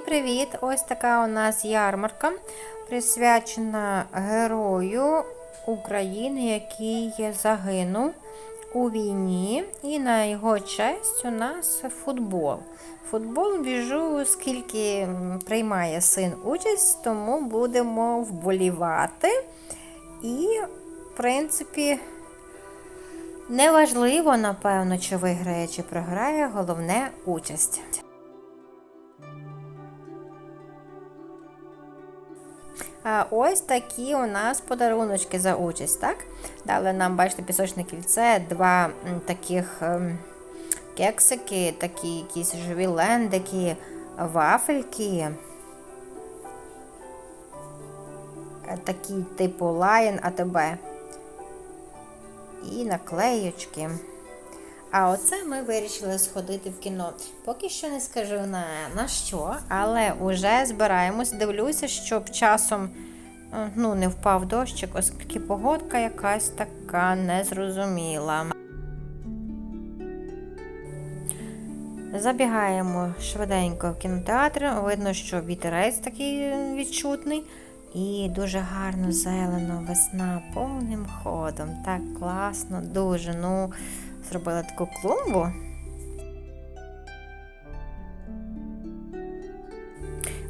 привіт! Ось така у нас ярмарка, присвячена герою України, який загинув у війні. І на його честь у нас футбол. Футбол біжу, скільки приймає син участь, тому будемо вболівати. І, в принципі, неважливо, напевно, чи виграє, чи програє, головне участь. Ось такі у нас подаруночки за участь, так? Дали нам, бачите, пісочне кільце, два таких ем, кексики, такі якісь живі лендики, вафельки. е, Такі типу Lion АТБ. І наклеючки. А оце ми вирішили сходити в кіно. Поки що не скажу на, на що, але вже збираємось. Дивлюся, щоб часом е, ну, не впав дощик, оскільки погодка якась така незрозуміла. Забігаємо швиденько в кінотеатр. Видно, що вітерець такий відчутний. І дуже гарно зелено, весна повним ходом. Так класно, дуже. Ну, зробили таку клумбу.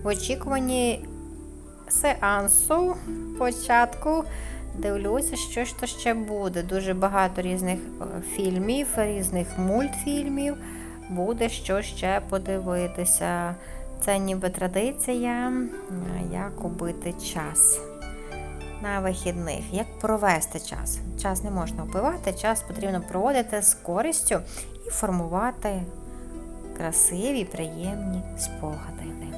В очікуванні сеансу початку дивлюся, що ж то ще буде. Дуже багато різних е, фільмів, різних мультфільмів. Буде що ще подивитися. Це ніби традиція, як убити час на вихідних, як провести час. Час не можна вбивати, час потрібно проводити з користю і формувати красиві, приємні спогади.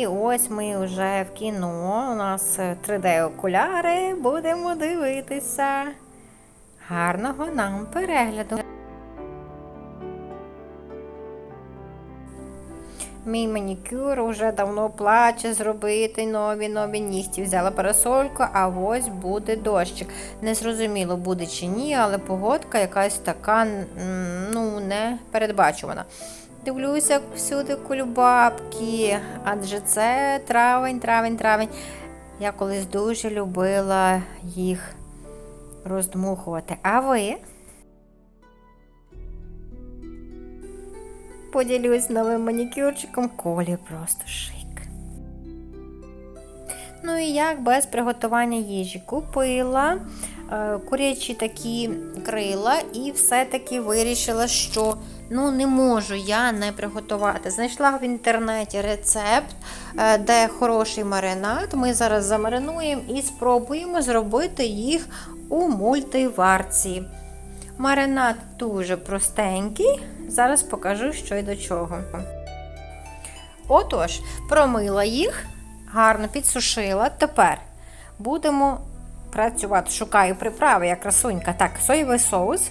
І ось ми вже в кіно. У нас 3D-окуляри. Будемо дивитися. Гарного нам перегляду. Мій манікюр уже давно плаче зробити нові нові нігті. Взяла парасольку, а ось буде дощик. Не зрозуміло, буде чи ні, але погодка якась така ну, не передбачувана. Дивлюся всюди кульбабки, адже це травень, травень, травень. Я колись дуже любила їх роздмухувати. А ви? Поділюсь новим манікюрчиком, колі просто шик. Ну і як без приготування їжі? Купила е, курячі такі крила і все-таки вирішила, що ну не можу я не приготувати. Знайшла в інтернеті рецепт, е, де хороший маринад. Ми зараз замаринуємо і спробуємо зробити їх у мультиварці. Маринад дуже простенький. Зараз покажу, що й до чого. Отож, промила їх, гарно підсушила. Тепер будемо працювати. Шукаю приправи, як красунька. Так, соєвий соус.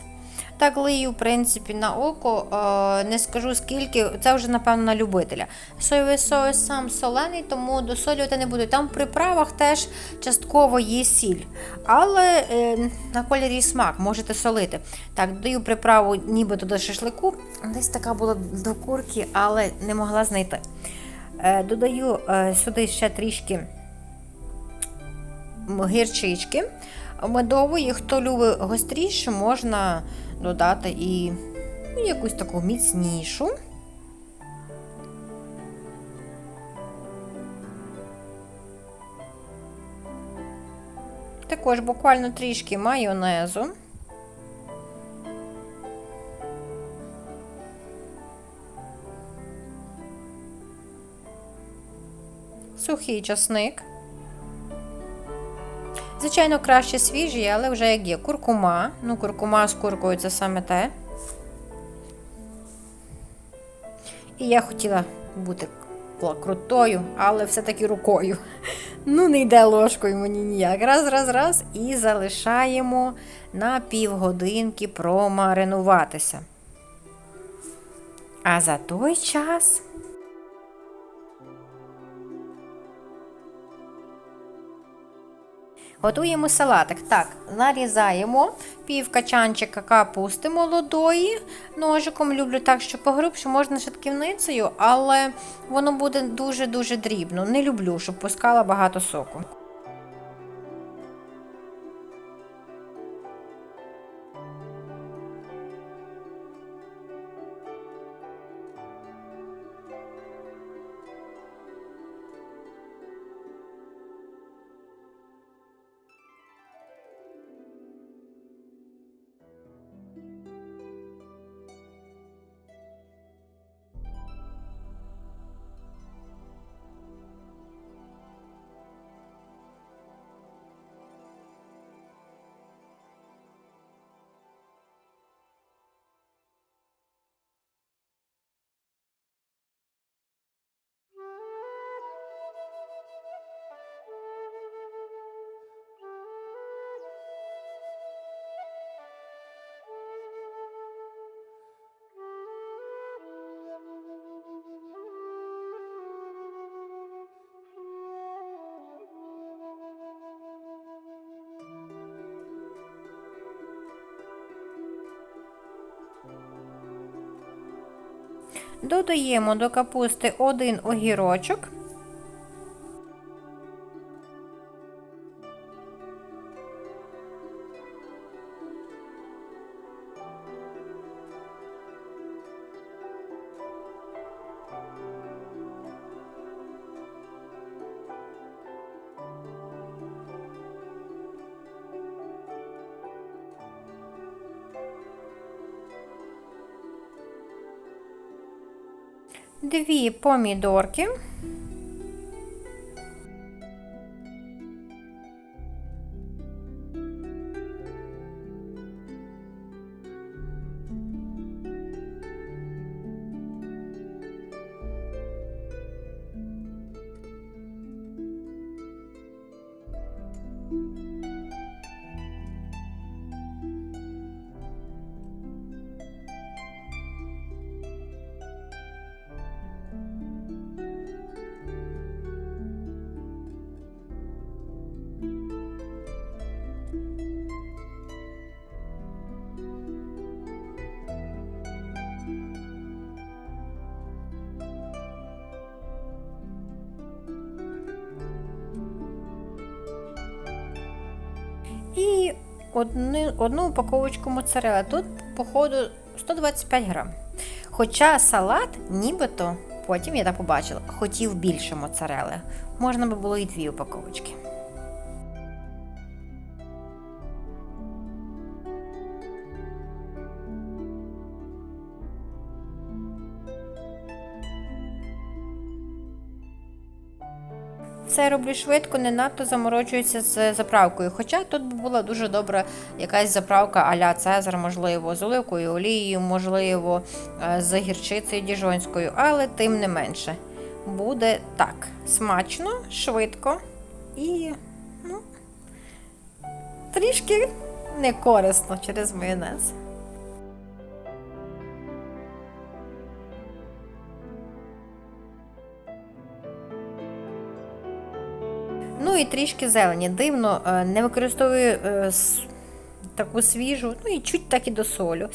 Так лию, в принципі, на око. Е, не скажу скільки, це вже, напевно, на любителя. Соєвий соус сам солений, тому досолювати не буду. Там в приправах теж частково є сіль. Але е, на кольорі смак можете солити. Так, додаю приправу нібито до шашлику. Десь така була до курки, але не могла знайти. Е, додаю сюди ще трішки гірчички медової. Хто любить гостріше, можна додати і ну, якусь таку міцнішу. Також буквально трішки майонезу. Сухий часник. Звичайно, краще свіжі, але вже як є. Куркума. Ну, куркума з куркою це саме те. І я хотіла бути крутою, але все-таки рукою. Ну, не йде ложкою мені ніяк. Раз, раз, раз. І залишаємо на півгодинки промаринуватися. А за той час. Готуємо салатик. Так, нарізаємо пів качанчика капусти молодої. Ножиком люблю так, що погрубше можна шатківницею, але воно буде дуже-дуже дрібно. Не люблю, щоб пускала багато соку. Додаємо до капусти один огірочок. Дві помідорки. І одну, одну упаковочку моцарели. Тут, походу, 125 грам. Хоча салат, нібито, потім я так побачила, хотів більше моцарели. Можна би було і дві упаковочки. Це я роблю швидко, не надто заморочуюся з заправкою. Хоча тут була дуже добра якась заправка а-ля Цезар, можливо, з оливкою, олією, можливо, е, з гірчицею діжонською, але тим не менше. Буде так. Смачно, швидко і ну, трішки не корисно через майонез. І трішки зелені. Дивно, е, не використовую е, таку свіжу, ну і чуть так і до солю.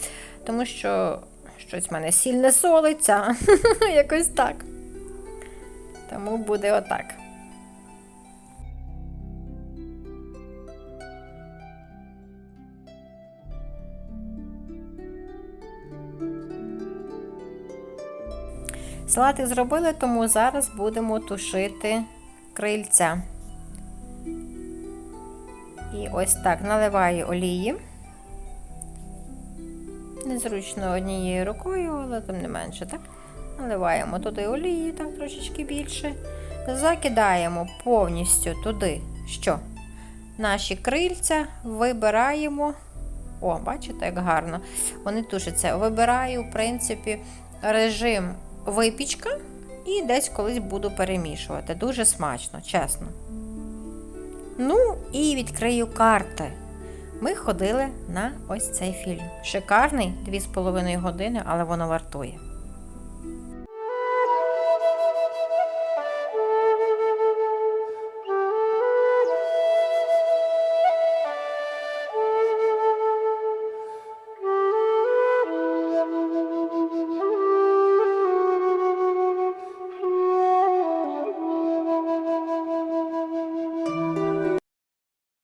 Тому що щось в мене сіль не солиться. Якось так. Тому буде отак. Салатик зробили, тому зараз будемо тушити крильця. І ось так наливаю олії. Незручно однією рукою, але тим не менше, так? Наливаємо туди олії, так трошечки більше. Закидаємо повністю туди, що? Наші крильця вибираємо. О, бачите, як гарно. Вони тушаться. Вибираю, в принципі, режим випічка і десь колись буду перемішувати. Дуже смачно, чесно. Ну, і відкрию карти. Ми ходили на ось цей фільм. Шикарний 2,5 години, але воно вартує.